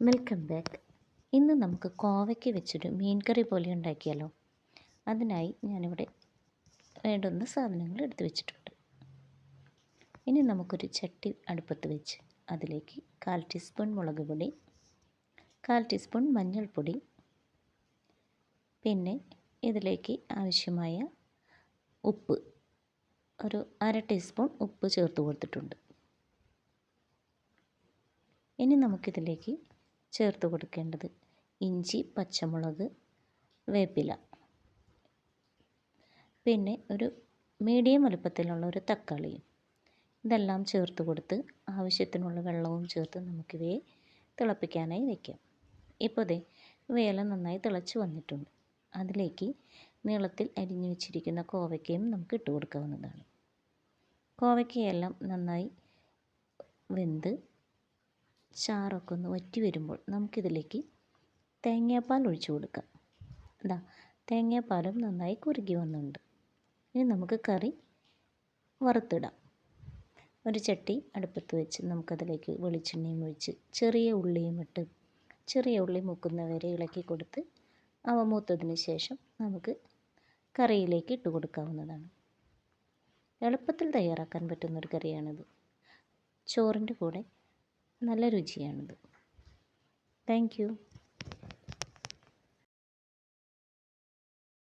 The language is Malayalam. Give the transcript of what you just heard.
വെൽക്കം ബാക്ക് ഇന്ന് നമുക്ക് കോവയ്ക്ക് വെച്ചൊരു മീൻ കറി പോലെ ഉണ്ടാക്കിയാലോ? അതിനായി ഞാനിവിടെ വേണ്ടുന്ന സാധനങ്ങൾ എടുത്തു വെച്ചിട്ടുണ്ട്. ഇനി നമുക്കൊരു ചട്ടി അടുപ്പത്ത് വെച്ച് അതിലേക്ക് കാൽ ടീസ്പൂൺ മുളക് പൊടി കാൽ ടീസ്പൂൺ മഞ്ഞൾപ്പൊടി പിന്നെ ഇതിലേക്ക് ആവശ്യമായ ഉപ്പ് ഒരു അര ടീസ്പൂൺ ഉപ്പ് ചേർത്ത് കൊടുത്തിട്ടുണ്ട്. ഇനി നമുക്കിതിലേക്ക് ചേർത്ത് കൊടുക്കേണ്ടത് ഇഞ്ചി പച്ചമുളക് വേപ്പില. പിന്നെ ഒരു മീഡിയം വലുപ്പത്തിലുള്ള ഒരു തക്കാളിയും ഇതെല്ലാം ചേർത്ത് കൊടുത്ത് ആവശ്യത്തിനുള്ള വെള്ളവും ചേർത്ത് നമുക്കിവയെ തിളപ്പിക്കാനായി വയ്ക്കാം. ഇപ്പോൾ ദേ ഇവയെല്ലാം നന്നായി തിളച്ച് വന്നിട്ടുണ്ട്. അതിലേക്ക് നീളത്തിൽ അരിഞ്ഞു വെച്ചിരിക്കുന്ന കോവയ്ക്കയും നമുക്ക് ഇട്ട് കൊടുക്കാവുന്നതാണ്. കോവയ്ക്കയെല്ലാം നന്നായി വെന്ത് ചാറൊക്കെ ഒന്ന് വറ്റി വരുമ്പോൾ നമുക്കിതിലേക്ക് തേങ്ങാപ്പാൽ ഒഴിച്ചു കൊടുക്കാം. അതാ തേങ്ങാപ്പാലും നന്നായി കുറുകി വന്നിട്ടുണ്ട്. ഇനി നമുക്ക് കറി വറുത്തിടാം. ഒരു ചട്ടി അടുപ്പത്ത് വെച്ച് നമുക്കതിലേക്ക് വെളിച്ചെണ്ണയും ഒഴിച്ച് ചെറിയ ഉള്ളിയും ഇട്ട് ചെറിയ ഉള്ളി മുക്കുന്നവരെ ഇളക്കി കൊടുത്ത് അവ മൂത്തതിന് ശേഷം നമുക്ക് കറിയിലേക്ക് ഇട്ട് കൊടുക്കാവുന്നതാണ്. എളുപ്പത്തിൽ തയ്യാറാക്കാൻ പറ്റുന്നൊരു കറിയാണിത്. ചോറിന്റെ കൂടെ നല്ല രുചിയാണിത്. Thank you.